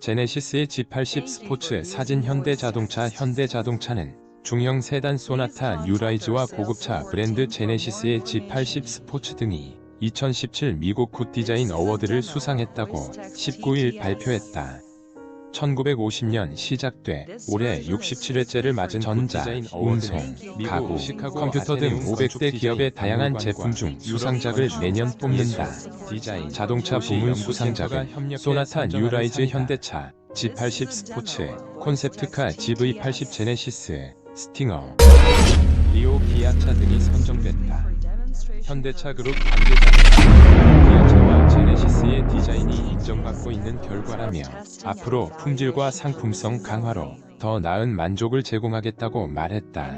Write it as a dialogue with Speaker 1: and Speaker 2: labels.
Speaker 1: 제네시스의 G80 스포츠 사진 현대자동차 현대자동차는 중형 세단 소나타 뉴라이즈와 고급차 브랜드 제네시스의 G80 스포츠 등이 2017 미국 굿 디자인 어워드를 수상했다고 19일 발표했다. 1950년 시작돼 올해 67회째를 맞은 전자, 운송, 가구, 컴퓨터 등 500대 기업의 다양한 제품 중 수상작을 매년 뽑는다. 자동차 부문 수상작은 소나타 뉴라이즈 현대차, G80 스포츠, 콘셉트카 GV80 제네시스, 스팅어, 리오 기아차 등이 선정됐다. 현대차 그룹 관계자 인정받고 있는 결과라며 앞으로 품질과 상품성 강화로 더 나은 만족을 제공하겠다고 말했다.